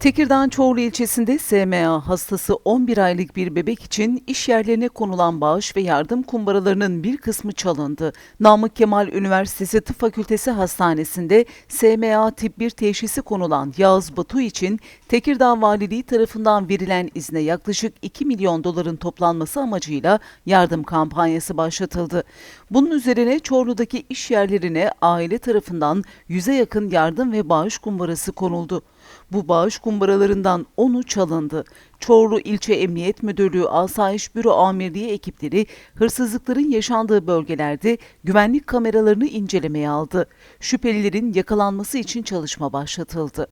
Tekirdağ Çorlu ilçesinde SMA hastası 11 aylık bir bebek için iş yerlerine konulan bağış ve yardım kumbaralarının bir kısmı çalındı. Namık Kemal Üniversitesi Tıp Fakültesi Hastanesi'nde SMA tip 1 teşhisi konulan Yağız Batu için Tekirdağ Valiliği tarafından verilen izne yaklaşık 2 milyon doların toplanması amacıyla yardım kampanyası başlatıldı. Bunun üzerine Çorlu'daki iş yerlerine aile tarafından 100'e yakın yardım ve bağış kumbarası konuldu. Bu bağış kumbaralarından 10'u çalındı. Çorlu İlçe Emniyet Müdürlüğü Asayiş Büro Amirliği ekipleri hırsızlıkların yaşandığı bölgelerde güvenlik kameralarını incelemeye aldı. Şüphelilerin yakalanması için çalışma başlatıldı.